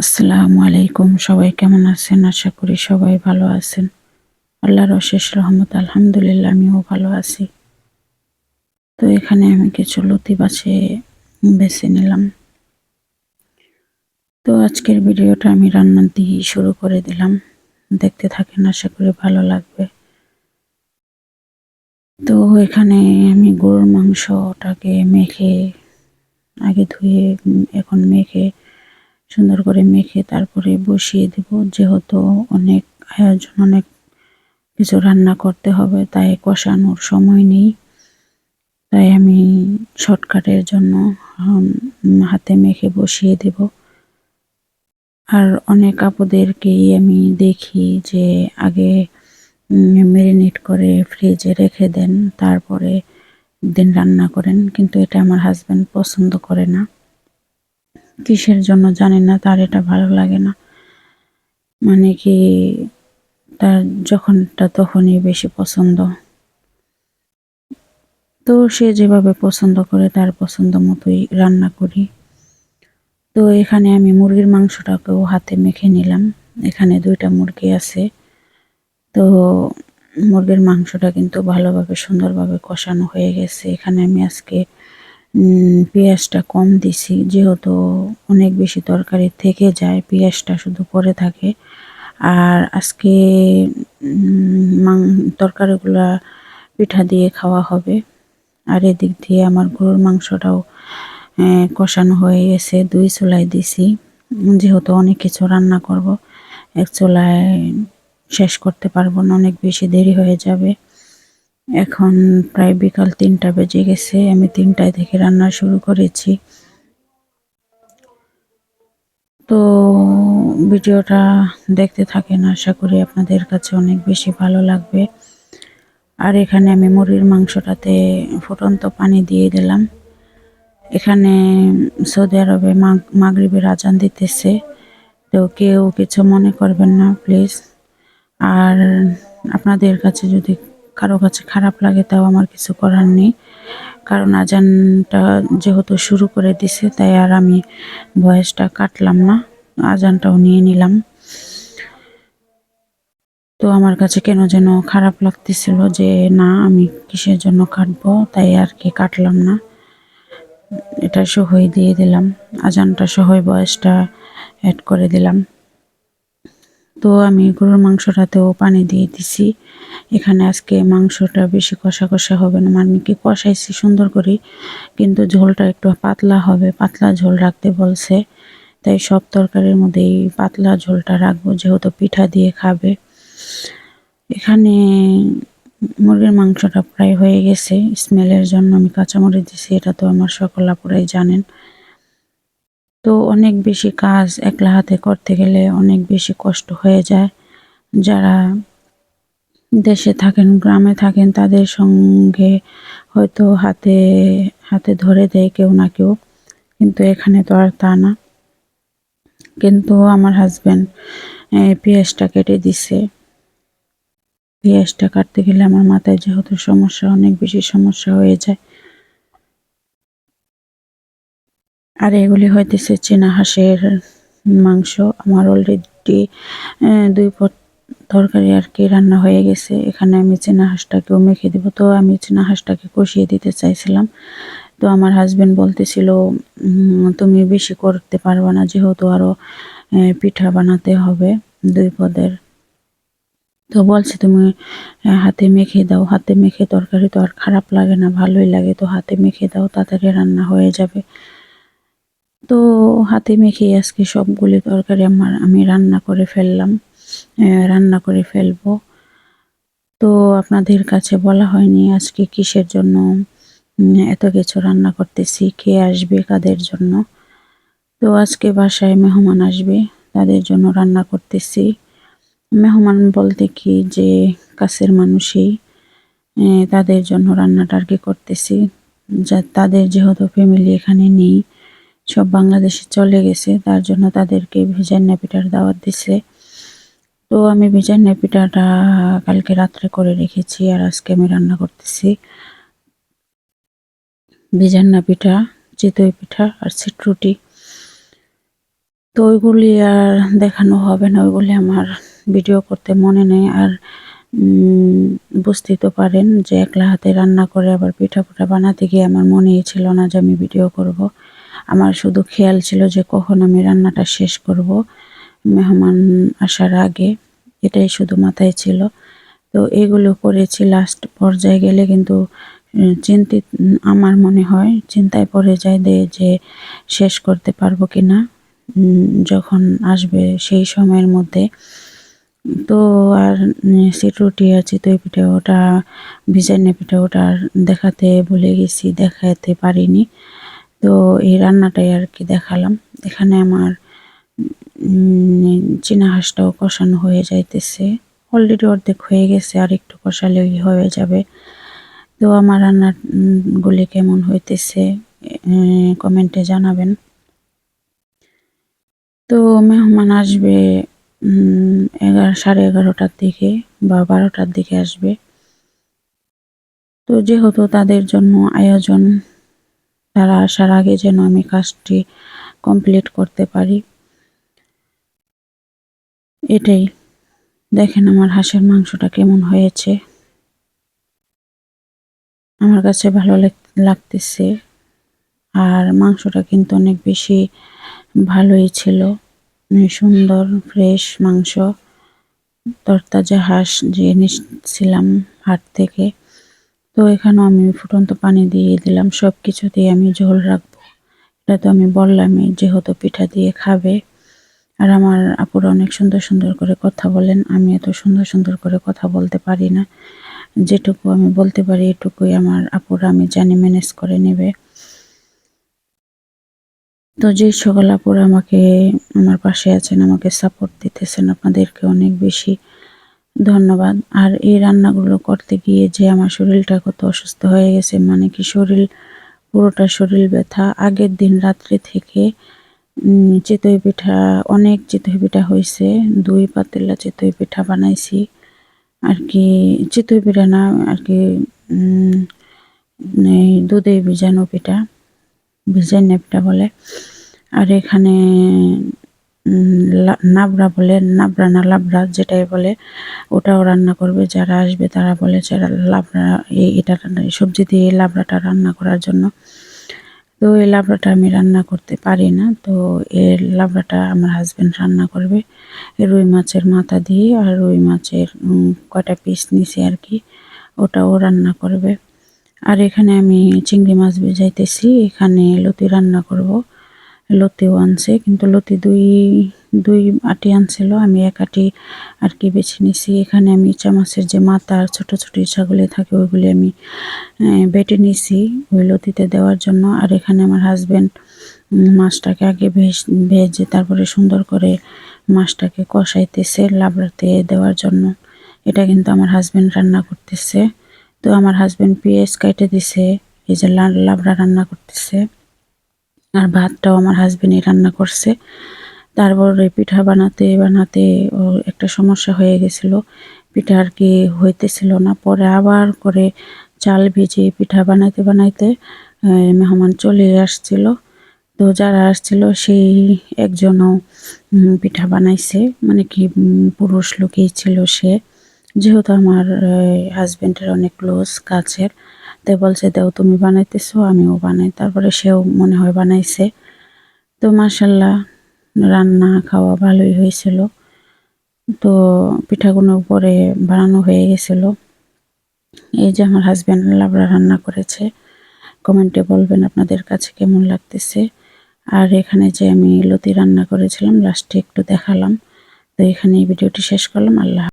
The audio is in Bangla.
আসসালামু আলাইকুম। সবাই কেমন আছেন? আশা করি সবাই ভালো আছেন। আল্লাহর অশেষ রহমত, আলহামদুলিল্লাহ, আমিও ভালো আছি। তো এখানে আমি কিছু লতি বাছে বেছে নিলাম। তো আজকের ভিডিওটা আমি রান্না দিয়ে শুরু করে দিলাম। দেখতে থাকেন, আশা করি ভালো লাগবে। তো এখানে আমি গরুর মাংসটাকে মেখে, আগে ধুয়ে এখন মেখে সুন্দর করে মেখে তারপরে বসিয়ে দেব। যেহেতু অনেক আয়োজন, অনেক কিছু রান্না করতে হবে, তাই কষানোর সময় নেই। তাই আমি শর্টকাটের জন্য হাতে মেখে বসিয়ে দেব। আর অনেক আপুদেরকেই আমি দেখি যে আগে ম্যারিনেট করে ফ্রিজে রেখে দেন, তারপরে দিন রান্না করেন। কিন্তু এটা আমার হাজব্যান্ড পছন্দ করে না। কিসের জন্য জানি না, তার এটা ভালো লাগে না। মানে কি তার যখনটা তখনই বেশি পছন্দ। তো সে যেভাবে পছন্দ করে, তার পছন্দ মতোই রান্না করি। তো এখানে আমি মুরগির মাংসটাকেও হাতে মেখে নিলাম। এখানে দুইটা মুরগি আছে। তো মুরগির মাংসটা কিন্তু ভালোভাবে, সুন্দরভাবে কষানো হয়ে গেছে। এখানে আমি আজকে পেঁয়াজটা কম দিছি, যেহেতু অনেক বেশি তরকারি থেকে যায়, পেঁয়াজটা শুধু পরে থাকে। আর আজকে তরকারিগুলা পিঠা দিয়ে খাওয়া হবে। আর এদিক দিয়ে আমার গরুর মাংসটাও কষানো হয়ে গেছে, দুই চুলায় দিছি। যেহেতু অনেক কিছু রান্না করব, এক চুলায় শেষ করতে পারব না, অনেক বেশি দেরি হয়ে যাবে। এখন প্রায় বিকাল তিনটা বেজে গেছে, আমি তিনটায় থেকে রান্না শুরু করেছি। তো ভিডিওটা দেখতে থাকেন, আশা করি আপনাদের কাছে অনেক বেশি ভালো লাগবে। আর এখানে আমি মুরগির মাংসটাতে ফুটন্ত পানি দিয়ে দিলাম। এখানে সৌদি আরবে মাগরিবের আজান দিতেছে, তো কেউ কিছু মনে করবেন না, প্লিজ। আর আপনাদের কাছে যদি কারও কাছে খারাপ লাগে তাও আমার কিছু করার নেই। কারণ আজানটা যেহেতু শুরু করে দিছে, তাই আর আমি ভয়েসটা কাটলাম না। আজানটাও নিয়ে নিলাম। তো আমার কাছে কেন যেন খারাপ লাগতেছিল যে, না, আমি কিসের জন্য কাটবো? তাই আর কি কাটলাম না। এটা সহই দিয়ে দিলাম। আজানটা সহই বয়সটা অ্যাড করে দিলাম। তো আমি গরুর মাংসটাতেও পানি দিয়ে দিছি। এখানে আজকে মাংসটা বেশি কষা কষা হবে না। মানে কি কষাইছি সুন্দর করে, কিন্তু ঝোলটা একটু পাতলা হবে। পাতলা ঝোল রাখতে বলছে। তাই সব তরকারির মধ্যে এই পাতলা ঝোলটা রাখব, যেহেতু পিঠা দিয়ে খাবে। এখানে মুরগির মাংসটা প্রায় হয়ে গেছে। স্মেলের জন্য আমি কাঁচামরিচ দিছি, এটা তো আমার সকল আপুরাই জানেন। তো অনেক বেশি কাজ একলা হাতে করতে গেলে অনেক বেশি কষ্ট হয়ে যায়। যারা দেশে থাকেন, গ্রামে থাকেন, তাদের সঙ্গে হয়তো হাতে হাতে ধরে দেয় কেউ না কেউ। কিন্তু এখানে তো আর তা না। কিন্তু আমার হাজব্যান্ড পেঁয়াজটা কেটে দিছে। পেঁয়াজটা কাটতে গেলে আমার মাথায় যেহেতু সমস্যা, অনেক বেশি সমস্যা হয়ে যায়। আর এগুলি হইতেছে চীনা হাঁসের মাংস। আমার অলরেডি দুই পট তরকারি আর কি রান্না হয়ে গেছে। এখানে আমি চীনা হাঁসটাকেও মেখে দিব। তো আমি চীনা হাঁসটাকে কষিয়ে দিতে চাইছিলাম। তো আমার হাজব্যান্ড বলতেছিল তুমি বেশি করতে পারবে না, যেহেতু আরও পিঠা বানাতে হবে দুই পদের। তো বলছে, তুমি হাতে মেখে দাও। হাতে মেখে তরকারি তো আর খারাপ লাগে না, ভালোই লাগে। তো হাতে মেখে দাও, তাড়াতাড়ি রান্না হয়ে যাবে। তো হাতে মেখে আজকে সবগুলি তরকারি আমার, আমি রান্না করে ফেললাম রান্না করে ফেলব। তো আপনাদের কাছে বলা হয়নি আজকে কিসের জন্য এত কিছু রান্না করতেছি, কে আসবে, কাদের জন্য। তো আজকে বাসায় মেহমান আসবে, তাদের জন্য রান্না করতেছি। মেহমান বলতে কি যে, কাছের মানুষই তাদের জন্য রান্নাটা আর কি করতেছি। যা, তাদের যেহেতু ফ্যামিলি এখানে নেই সব বাংলাদেশে চলে গেছে, তার জন্য তাদেরকে ভেজার পিঠার দাওয়াত দিছে। তো আমি ভেজার পিঠাটা কালকে রাত্রে করে রেখেছি আর আজকে আমি রান্না করতেছি। ভেজান্না পিঠা চিতই পিঠা আর সিটরুটি তো ওইগুলি আর দেখানো হবে না, ওইগুলি আমার ভিডিও করতে মনে নেই। আর বুঝতেই তো পারেন যে একলা হাতে রান্না করে আবার পিঠা পুঠা বানাতে গিয়ে আমার মনেই ছিল না যে আমি ভিডিও করব। আমার শুধু খেয়াল ছিল যে কখন আমি রান্নাটা শেষ করব। মেহমান আসার আগে এটাই শুধু মাথায় ছিল। তো এগুলো করেছি লাস্ট পর্যায়ে গেলে কিন্তু চিন্তিত, আমার মনে হয় চিন্তায় পড়ে যায় যে শেষ করতে পারব কি না যখন আসবে সেই সময়ের মধ্যে। তো আর সিটরুটি আর চিতই পিঠে ওটা ভিজাইনা পিঠে ওটা আর দেখাতে ভুলে গেছি, দেখাতে পারিনি। তো এই রান্নাটাই আর কি দেখালাম। এখানে আমার চীনা হাঁসটাও কষানো হয়ে যাইতেছে। অলরেডি অর্ধেক হয়ে গেছে, আর একটু কষালেই হয়ে যাবে। তো আমার রান্নাগুলি কেমন হইতেছে কমেন্টে জানাবেন। তো মেহমান আসবে এগারো, সাড়ে এগারোটার দিকে বা বারোটার দিকে আসবে। তো যেহেতু তাদের জন্য আয়োজন তারা আসার আগে যেন আমি কাজটি কমপ্লিট করতে পারি। এটাই। দেখেন আমার হাঁসের মাংসটা কেমন হয়েছে। আমার কাছে ভালো লাগ- লাগতেছে। আর মাংসটা কিন্তু অনেক বেশি ভালোই ছিল। সুন্দর ফ্রেশ মাংস। তরতাজা হাঁস যে নিচ্ছিলাম হাট থেকে। তো এখানেও আমি ফুটন্ত পানি দিয়ে দিলাম সব কিছু দিয়ে আমি ঝোল রাখব। এটা তো আমি বললামই, যেহেতু পিঠা দিয়ে খাবে। আর আমার আপুরা অনেক সুন্দর সুন্দর করে কথা বলেন, আমি এত সুন্দর সুন্দর করে কথা বলতে পারি না। যেটুকু আমি বলতে পারি, এটুকুই আমার আপুরা, আমি জানি, ম্যানেজ করে নেবে। তো যে সকল আপুরা আমাকে, আমার পাশে আছেন, আমাকে সাপোর্ট দিতেছেন, আপনাদেরকে অনেক বেশি ধন্যবাদ। আর এই রান্নাগুলো করতে গিয়ে যে আমার শরীরটা কত অসুস্থ হয়ে গেছে মানে কি শরীর, পুরোটা শরীর ব্যথা। আগের দিন রাত্রে থেকে চিতই পিঠা, অনেক চিতই পিঠা হয়েছে। দুই পাতিলা চিতই পিঠা বানাইছি। আর কি চিতই পিঠা না, আর কি দুধে ভিজানো পিঠা, ভিজাইনা পিঠা বলে। আর এখানে নাবড়া বলে, নাবড়া না লাবড়া যেটাই বলে, ওটাও রান্না করবে। যারা আসবে তারা বলে যারা লাবড়া এটা সবজি দিয়ে লাবড়াটা রান্না করার জন্য। তো এই লাবড়াটা আমি রান্না করতে পারি না, তো এর লাবড়াটা আমার হাজব্যান্ড রান্না করবে। রুই মাছের মাথা দিয়ে আর রুই মাছের কয়টা পিস নিছি আর কি, ওটাও রান্না করবে। আর এখানে আমি চিংড়ি মাছ ভেজাইতেছি, এখানে লতি রান্না করব। লতিও আনছে, কিন্তু লতি দুই দুই আটি আনছিল, আমি এক আটি আর কি বেছে নিছি। এখানে আমি ইচা মাছের যে মাথা আর ছোটো ছোটো থাকে, ওইগুলি আমি বেটে নিছি ওই লতিতে দেওয়ার জন্য। আর এখানে আমার হাজব্যান্ড মাছটাকে আগে ভেজ, ভেজে তারপরে সুন্দর করে মাছটাকে কষাইতেছে লাবড়াতে দেওয়ার জন্য। এটা কিন্তু আমার হাজব্যান্ড রান্না করতেছে। তো আমার হাজব্যান্ড পেঁয়াজ কেটে দিছে, এই যে লাবড়া রান্না করতেছে। আর ভাতটাও আমার হাজবেন্ডই রান্না করছে। তারপরে পিঠা বানাতে বানাতে একটা সমস্যা হয়ে গেছিল। পিঠা আর কি হইতেছিল না। পরে আবার করে চাল ভিজিয়ে পিঠা বানাইতে বানাইতে মেহমান চলে আসছিল। তো যারা আসছিল, সেই একজনও পিঠা বানাইছে। মানে কি পুরুষ লোকই ছিল সে। যেহেতু আমার হাজবেন্ডের অনেক ক্লোজ কাছের। তাই বলছে, দেও তুমি বানাইতেছো, আমিও বানাই। তারপরে সেও মনে হয় বানাইছে। তো মাসাল্লাহ রান্না, খাওয়া ভালোই হয়েছিল। তো পিঠাগুলো পরে বানানো হয়ে গেছিল। এই যে আমার হাজব্যান্ড লাবড়া রান্না করেছে। কমেন্টে বলবেন আপনাদের কাছে কেমন লাগতেছে। আর এখানে যে আমি লতি রান্না করেছিলাম, লাস্টে একটু দেখালাম। তো এখানে এই ভিডিওটি শেষ করলাম। আল্লাহ